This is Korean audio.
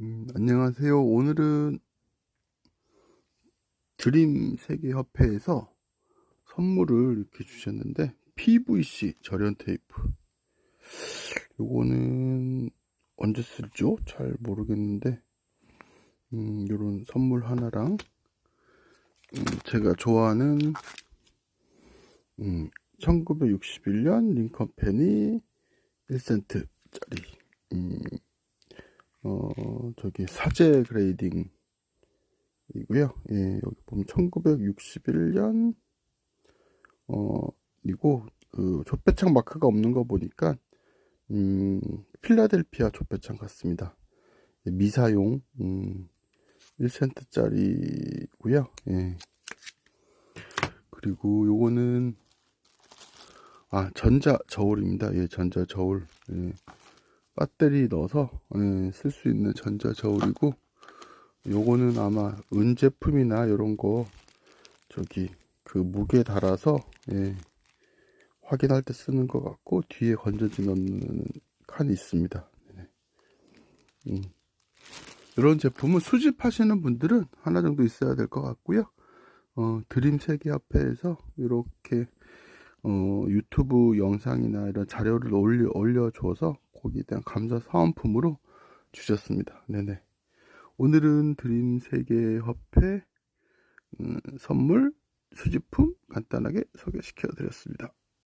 음, 안녕하세요. 오늘은 드림 세계협회에서 선물을 이렇게 주셨는데 PVC 절연 테이프. 요거는 언제 쓸죠? 잘 모르겠는데 음, 요런 선물 하나랑 음, 제가 좋아하는 음, 1961년 링컨 펜이 1센트짜리 음, 어, 저기 사제 그레이딩 이고요. 예, 여기 보면 1961년 어, 이고 그 촛배창 마크가 없는 거 보니까 음, 필라델피아 촛배창 같습니다. 예, 미사용 음, 1센트짜리고요. 예. 그리고 요거는 아 전자 저울입니다. 예, 전자 저울. 예. 배터리 넣어서 예, 쓸수 있는 전자 저울이고 요거는 아마 은 제품이나 이런 거 저기 그 무게 달아서 예, 확인할 때 쓰는 것 같고 뒤에 건전지 넣는 칸이 있습니다. 네. 음. 이런 제품은 수집하시는 분들은 하나 정도 있어야 될 것 같고요. 어, 드림 세계 협회에서 이렇게 어, 유튜브 영상이나 이런 자료를 올려, 올려줘서 거기에 대한 감사 사은품으로 주셨습니다. 네네. 오늘은 드림 세계 협회 음, 선물 수집품 간단하게 소개시켜 드렸습니다.